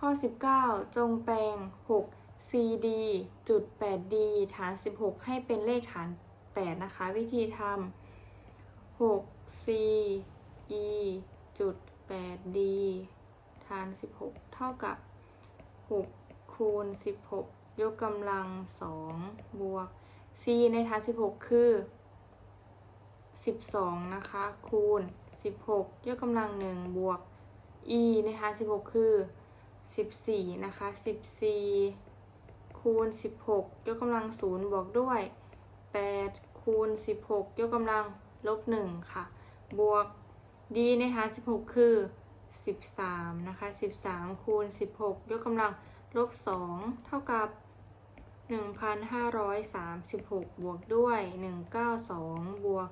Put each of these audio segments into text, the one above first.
ข้อ 19 จงแปลง 6 cd จุด 8d ฐาน 16 ให้เป็นเลขฐาน 8 นะคะ วิธีทำ6 c e จุด 8d ฐาน 16 เท่ากับ 6 คูณ 16 ยกกำลัง 2 บวก c ในฐาน 16 คือ 12 นะคะ คูณ 16 ยกกำลัง 1 บวก e ในฐาน 16 คือ 14 นะคะ 14 คูณ 16 ยกกำลัง 0 บวกด้วย 8 คูณ 16 ยกกำลังลบ 1 ค่ะ บวก d ในฐาน 16 คือ 13 นะคะ 13 คูณ 16 ยกกำลังลบ 2 เท่ากับ 1,536 บวกด้วย 192 บวก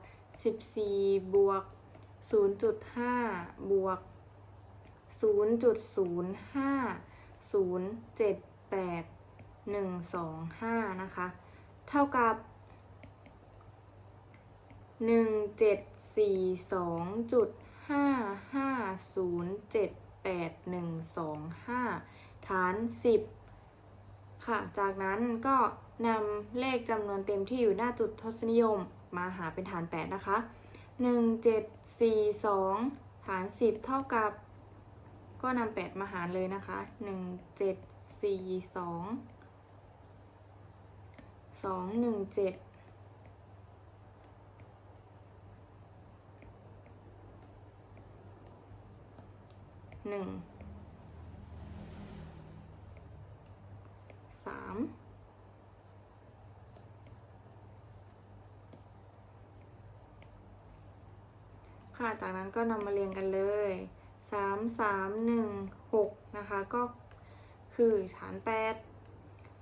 14 บวก 0.5 บวก 0.05078125 นะคะ เท่ากับ 1742.55078125 ฐาน 10 ค่ะ จากนั้นก็นำเลขจำนวนเต็มที่อยู่หน้าจุดทศนิยมมาหาเป็นฐาน 8 นะคะ 1742 ฐาน 10 เท่ากับ ก็นำ8มาหารเลยนะคะ1742 217หนึ่งสามค่ะ จากนั้นก็นำมาเรียงกันเลย สามสามหนึ่งหกนะคะ ก็คือฐานแปด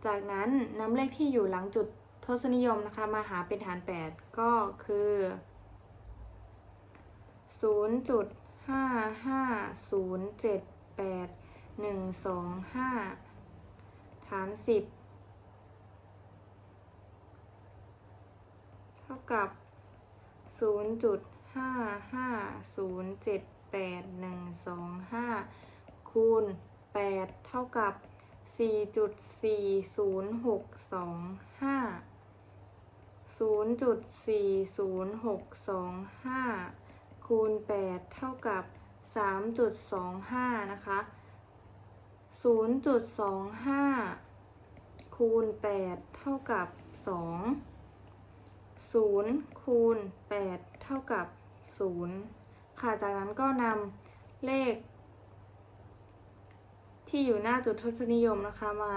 จากนั้นนำเลขที่อยู่หลังจุดทศนิยมนะคะ มาหาเป็นฐาน 8 ก็คือ 0.55078125ฐาน 10 เท่ากับ 8 1 2 5 คูณ 8 เท่ากับ 4.40625 0.40625 คูณ 8 เท่ากับ 3.25 นะคะ 0.25 คูณ 8 เท่ากับ 2 0 คูณ 8 เท่ากับ 0 ค่ะ จากนั้นก็นำเลข ที่อยู่หน้าจุดทศนิยมนะคะมา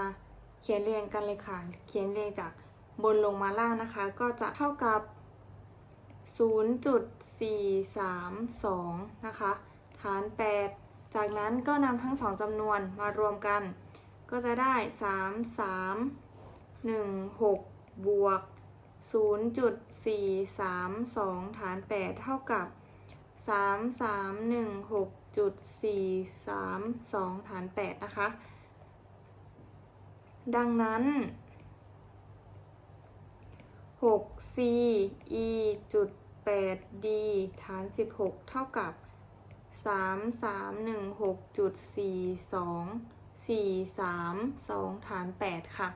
เขียนเรียงกันเลยค่ะ เขียนเรียงจากบนลงมาล่างนะคะ ก็จะเท่ากับ 0.432 นะคะ ฐาน 8 จากนั้นก็นำทั้งสองจำนวนมารวมกัน ก็จะได้ 3 3 1 6 บวก 0.432 ฐาน 8 เท่ากับ 3 3 1 6.432ฐาน8นะคะ ดังนั้น6 c e จุด8 d ฐาน16เท่ากับ3 3 1 6จุด4 2 4 3 2ฐาน8ค่ะ